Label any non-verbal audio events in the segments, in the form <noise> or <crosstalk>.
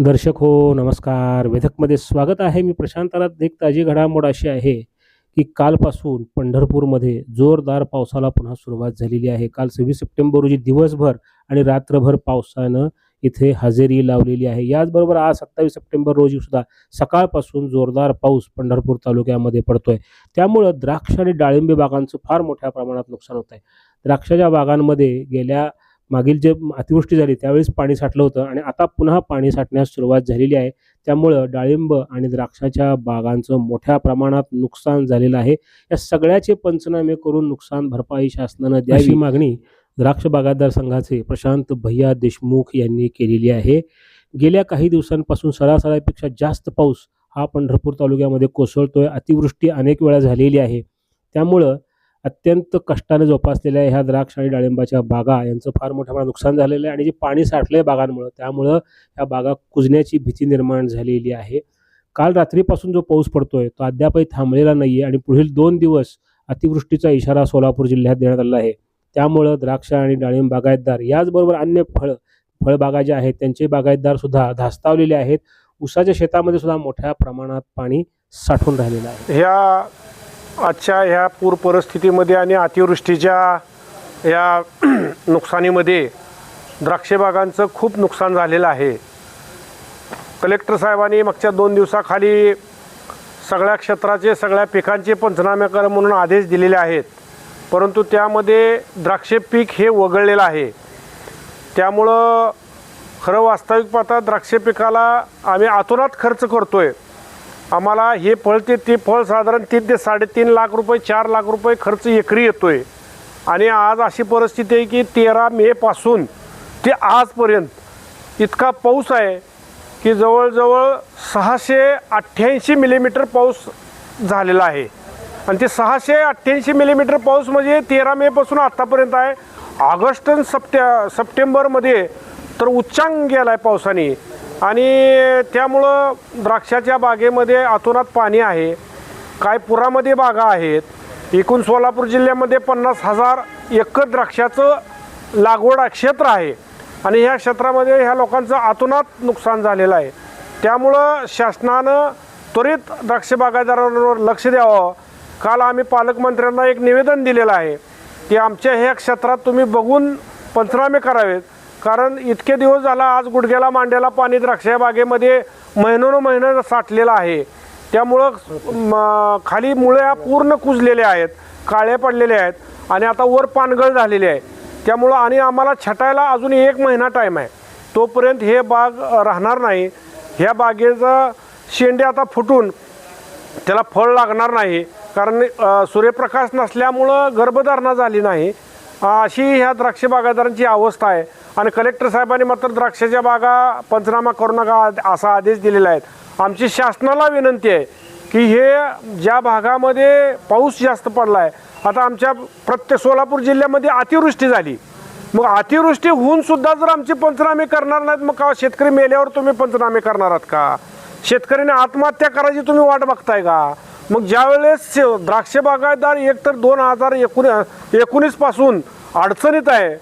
दर्शक हो नमस्कार. वेधकमध्ये स्वागत आहे. मी प्रशांतरात एक ताजी घडामोड अशी आहे की कालपासून पंढरपूरमध्ये जोरदार पावसाला पुन्हा सुरुवात झालेली आहे. काल सव्वीस सप्टेंबर रोजी दिवसभर आणि रात्रभर पावसानं इथे हजेरी लावलेली आहे. याचबरोबर आज सत्तावीस सप्टेंबर रोजी सुद्धा सकाळपासून जोरदार पाऊस पंढरपूर तालुक्यामध्ये पडतोय. त्यामुळं द्राक्ष आणि डाळिंबी बागांचं फार मोठ्या प्रमाणात नुकसान होत आहे द्राक्षाच्या बागांमध्ये गेल्या मागील जे अतिवृष्टी झाली त्यावेळेस पाणी साठलं होतं आणि आता पुन्हा पाणी साठण्यास सुरुवात झालेली आहे. त्यामुळं डाळिंब आणि द्राक्षाच्या बागांचं मोठ्या प्रमाणात नुकसान झालेलं आहे. या सगळ्याचे पंचनामे करून नुकसान भरपाई शासनानं द्यावी मागणी द्राक्ष बागायतदार संघाचे प्रशांत भैया देशमुख यांनी केलेली आहे. गेल्या काही दिवसांपासून सरासरीपेक्षा जास्त पाऊस हा पंढरपूर तालुक्यामध्ये कोसळतोय. अतिवृष्टी अनेक वेळा झालेली आहे. त्यामुळं अत्यंत कष्टाने जोपासलेल्या ह्या द्राक्ष आणि डाळिंबाच्या बागा यांचं फार मोठ्या प्रमाणात नुकसान झालेलं आहे आणि जे पाणी साठलं आहे बागांमुळं त्यामुळं ह्या बागा कुजण्याची भीती निर्माण झालेली आहे. काल रात्रीपासून जो पाऊस पडतोय तो अद्यापही थांबलेला नाही आहे आणि पुढील दोन दिवस अतिवृष्टीचा इशारा सोलापूर जिल्ह्यात देण्यात आला आहे. त्यामुळं द्राक्ष आणि डाळिंब बागायतदार याचबरोबर अन्य फळ फळबागा ज्या आहेत त्यांचे बागायतदार सुद्धा धास्तावलेले आहेत. उसाच्या शेतामध्ये सुद्धा मोठ्या प्रमाणात पाणी साठून राहिलेलं आहे. ह्या आजच्या ह्या पूर परिस्थितीमध्ये आणि अतिवृष्टीच्या या <clears throat> नुकसानीमध्ये द्राक्ष बागांचं खूप नुकसान झालेलं आहे. कलेक्टर साहेबांनी मागच्या दोन दिवसाखाली सगळ्या क्षेत्राचे सगळ्या पिकांचे पंचनामे कर म्हणून आदेश दिलेले आहेत. परंतु त्यामध्ये द्राक्षे पीक हे वगळलेलं आहे. त्यामुळं खरं वास्तविक पाहता द्राक्ष पिकाला आम्ही आतोनात खर्च करतो आहे आम्हाला हे फळ ते ते फळ साधारण तीन ते साडेतीन लाख रुपये चार लाख रुपये खर्च एकरी येतो आहे आणि आज अशी परिस्थिती आहे की तेरा मेपासून ते आजपर्यंत इतका पाऊस आहे की जवळजवळ सहाशे अठ्ठ्याऐंशी मिलीमीटर पाऊस झालेला आहे. आणि ते सहाशे अठ्ठ्याऐंशी मिलीमीटर पाऊस म्हणजे तेरा मेपासून आत्तापर्यंत आहे. ऑगस्ट आणि सप्टे सप्टेंबरमध्ये तर उच्चांग गेला आहे पावसाने. आणि त्यामुळं द्राक्षाच्या बागेमध्ये आतोनात पाणी आहे. काय पुरामध्ये बागा आहेत. एकूण सोलापूर जिल्ह्यामध्ये पन्नास हजार एकर द्राक्षाचं लागवड क्षेत्र आहे. आणि ह्या क्षेत्रामध्ये ह्या लोकांचं आतोनात नुकसान झालेलं आहे. त्यामुळं शासनानं त्वरित द्राक्ष बागायतदारांवर लक्ष द्यावं. काल आम्ही पालकमंत्र्यांना एक निवेदन दिलेलं आहे की आमच्या ह्या क्षेत्रात तुम्ही बघून पंचनामे करावेत. कारण इतके दिवस झाला आज गुडघ्याला मांड्याला पाणी द्राक्ष बागेमध्ये महिनोन महिनं साठलेलं आहे. त्यामुळं खाली खाली मुळ्या पूर्ण कुजलेल्या आहेत काळे पडलेले आहेत आणि आता वर पानगळ झालेली आहे. त्यामुळं आणि आम्हाला छटायला अजून एक महिना टाईम आहे. तोपर्यंत हे बाग राहणार नाही. ह्या बागेचं शेंडे आता फुटून त्याला फळ लागणार नाही. कारण सूर्यप्रकाश नसल्यामुळं गर्भधारणा झाली नाही. अशी ह्या द्राक्ष बागायतदारांची अवस्था आहे. आणि कलेक्टर साहेबांनी मात्र द्राक्षाच्या बागा पंचनामा करू नका असा आदेश दिलेला आहे. आमची शासनाला विनंती आहे की हे ज्या भागामध्ये पाऊस जास्त पडला आहे आता आमच्या प्रत्येक सोलापूर जिल्ह्यामध्ये अतिवृष्टी झाली. मग अतिवृष्टी होऊन सुद्धा जर आमचे पंचनामे करणार नाहीत मग का शेतकरी मेल्यावर तुम्ही पंचनामे करणार आहात का? शेतकऱ्याने आत्महत्या करायची तुम्ही वाट बघताय का? मग ज्यावेळेस द्राक्ष बागायतदार एक तर दोन हजार एकोणी एकोणीसपासून अडचणीत आहे.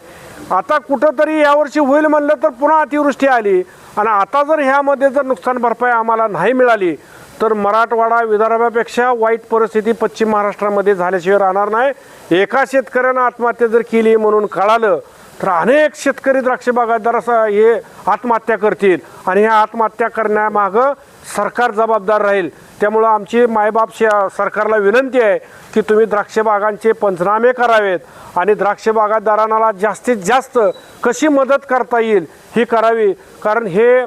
आता कुठंतरी यावर्षी होईल म्हणलं तर पुन्हा अतिवृष्टी आली. आणि आता जर ह्यामध्ये जर नुकसान भरपाई आम्हाला नाही मिळाली तर मराठवाडा विदर्भापेक्षा वाईट परिस्थिती पश्चिम महाराष्ट्रामध्ये झाल्याशिवाय राहणार नाही. एका शेतकऱ्यानं आत्महत्या जर केली म्हणून कळालं तर अनेक शेतकरी द्राक्ष बागायतदार असं हे आत्महत्या करतील. आणि ह्या आत्महत्या करण्यामागं सरकार जबाबदार राहील. त्यामुळं आमची मायबाप श सरकारला विनंती आहे की तुम्ही द्राक्ष बागांचे पंचनामे करावेत आणि द्राक्ष बागायतदारांना जास्तीत जास्त कशी मदत करता येईल ही करावी. कारण हे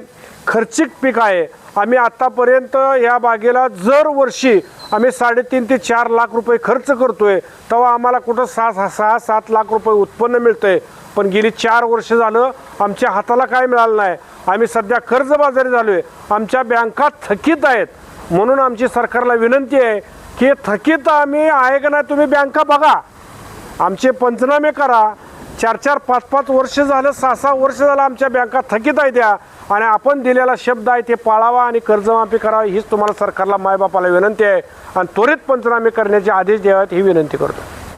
खर्चिक पीक आहे. आम्ही आत्तापर्यंत या बागेला जर वर्षी आम्ही साडेतीन ते चार लाख रुपये खर्च करतोय. तेव्हा आम्हाला कुठं सहा सहा सहा सात लाख रुपये उत्पन्न मिळतंय. पण गेली चार वर्ष झालं आमच्या हाताला काय मिळालं नाही. आम्ही सध्या कर्जबाजारी झालो आहे आमच्या बँका थकीत आहेत. म्हणून आमची सरकारला विनंती आहे की थकीत आम्ही आहे का नाही तुम्ही बँका बघा. आमचे पंचनामे करा. चार चार पाच पाच वर्ष झालं सहा सहा वर्ष झालं आमच्या बँका थकीत आहे त्या आणि आपण दिलेला शब्द आहे ते पाळावा आणि कर्जमाफी करावी हीच तुम्हाला सरकारला मायबापाला विनंती आहे. आणि त्वरित पंचनामे करण्याचे आदेश द्यावेत ही विनंती करतो.